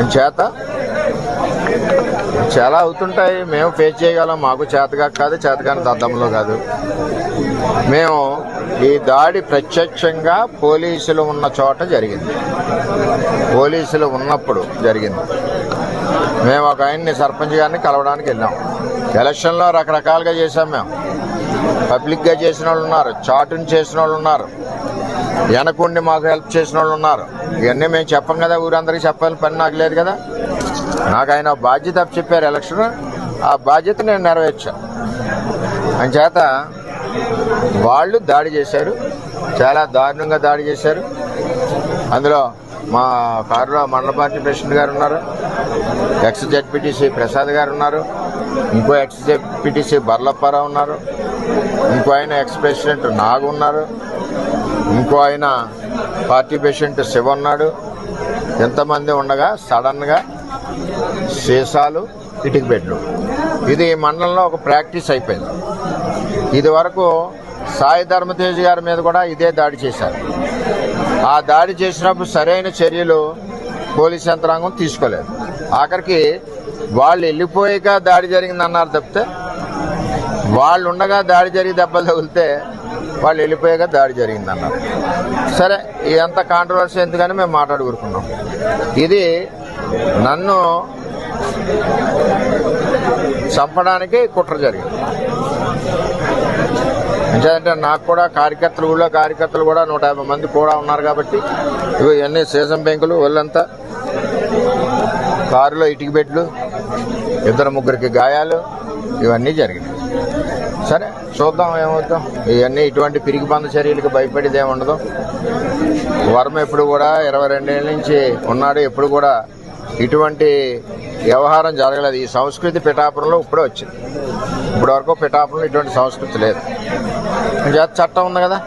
చేత? చాలా అవుతుంటాయి. మేము ఫేస్ చేయగలం. మాకు చేతగా కాదు చేతగాని దద్దంలో కాదు. మేము ఈ దాడి ప్రత్యక్షంగా పోలీసులు ఉన్న చోట జరిగింది. పోలీసులు ఉన్నప్పుడు జరిగింది. మేము ఒక ఆయన్ని సర్పంచ్ గారిని కలవడానికి వెళ్ళాం. ఎలక్షన్లో రకరకాలుగా చేశాం మేము. పబ్లిక్గా చేసిన వాళ్ళు ఉన్నారు చాటుని చేసిన వాళ్ళు ఉన్నారు వెనకుండి మాకు హెల్ప్ చేసిన వాళ్ళు ఉన్నారు. ఇవన్నీ మేము చెప్పం కదా ఊరందరికీ చెప్పాలని పని నాకు లేదు కదా. నాకు ఆయన బాధ్యత చెప్పారు ఎలక్షన్ ఆ బాధ్యత నేను నెరవేర్చాను అంచేత వాళ్ళు దాడి చేశారు చాలా దారుణంగా దాడి చేశారు. అందులో మా కారులో మండల పార్టీ ప్రెసిడెంట్ గారు ఉన్నారు ఎక్స్ జెడ్పీటీసీ ప్రసాద్ గారు ఉన్నారు ఇంకో ఎక్స్ జడ్పీటీసీ బర్లప్పారావు ఉన్నారు. ఇంకో ఆయన ఎక్స్ ప్రెసిడెంట్ నాగ్ ఉన్నారు. ఇంకో ఆయన పార్టీ ప్రెసిడెంట్ శివ ఉన్నాడు. ఎంతమంది ఉండగా సడన్గా సీసాలు ఇటుకు పెట్టు ఇది ఈ మండలంలో ఒక ప్రాక్టీస్ అయిపోయింది. ఇది వరకు సాయి ధర్మతేజ్ గారి మీద కూడా ఇదే దాడి చేశారు. ఆ దాడి చేసినప్పుడు సరైన చర్యలు పోలీస్ యంత్రాంగం తీసుకోలేదు. ఆఖరికి వాళ్ళు వెళ్ళిపోయాక దాడి జరిగింది అన్నారు తప్పితే వాళ్ళు ఉండగా దాడి జరిగి దెబ్బలు తగిలితే వాళ్ళు వెళ్ళిపోయాక దాడి జరిగింది అన్నారు సరే ఇదంతా కాంట్రవర్సీ ఎందుకని మేము మాట్లాడుకుంటున్నాం ఇది నన్ను చంపడానికి కుట్ర జరిగింది. అంటే నాకు కూడా కార్యకర్తలు కూడా కార్యకర్తలు కూడా నూట యాభై మంది కూడా ఉన్నారు కాబట్టి ఇవి ఇవన్నీ సీజన్ బ్యాంకులు వాళ్ళంతా కారులో ఇటుకబెడ్లు ఇద్దరు ముగ్గురికి గాయాలు ఇవన్నీ జరిగినాయి. సరే చూద్దాం ఏమవుతాం ఇవన్నీ ఇటువంటి పిరిగి బంద చర్యలకు భయపడేది ఉండదు వర్మ ఎప్పుడు కూడా ఇరవై రెండేళ్ళ నుంచి ఉన్నాడు ఎప్పుడు కూడా ఇటువంటి వ్యవహారం జరగలేదు. ఈ సంస్కృతి పిఠాపురంలో ఇప్పుడే వచ్చింది. ఇప్పటి వరకు పిఠాపురంలో ఇటువంటి సంస్కృతి లేదు. చట్టం ఉంది కదా?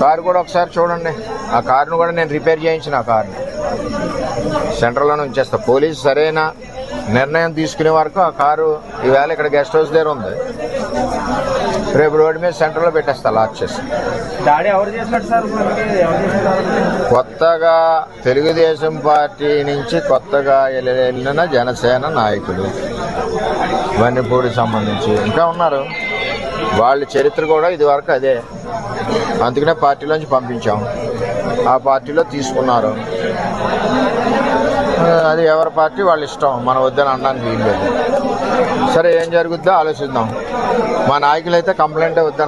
కారు కూడా ఒకసారి చూడండి. ఆ కారును కూడా నేను రిపేర్ చేయించిన ఆ కారుని. సెంటర్లోనే ఉంచేస్తా. పోలీసు సరైన నిర్ణయం తీసుకునే వరకు ఆ కారు ఈవేళ ఇక్కడ గెస్ట్ హౌస్ దగ్గర ఉంది. రేపు రోడ్డు మీద సెంటర్లో పెట్టేస్తా లాక్ చేసి. కొత్తగా తెలుగుదేశం పార్టీ నుంచి కొత్తగా వెళ్ళిన జనసేన నాయకులు వన్నిపూడికి సంబంధించి ఇంకా ఉన్నారు. వాళ్ళ చరిత్ర కూడా ఇది వరకు అదే. అందుకనే పార్టీలోంచి పంపించాం. ఆ పార్టీలో తీసుకున్నారు. అది ఎవరి పార్టీ వాళ్ళ ఇష్టం. మనం వద్దని అనడానికి వీలు లేదు సరే ఏం జరుగుద్దో ఆలోచిద్దాం. మా నాయకులైతే కంప్లైంటే వద్దని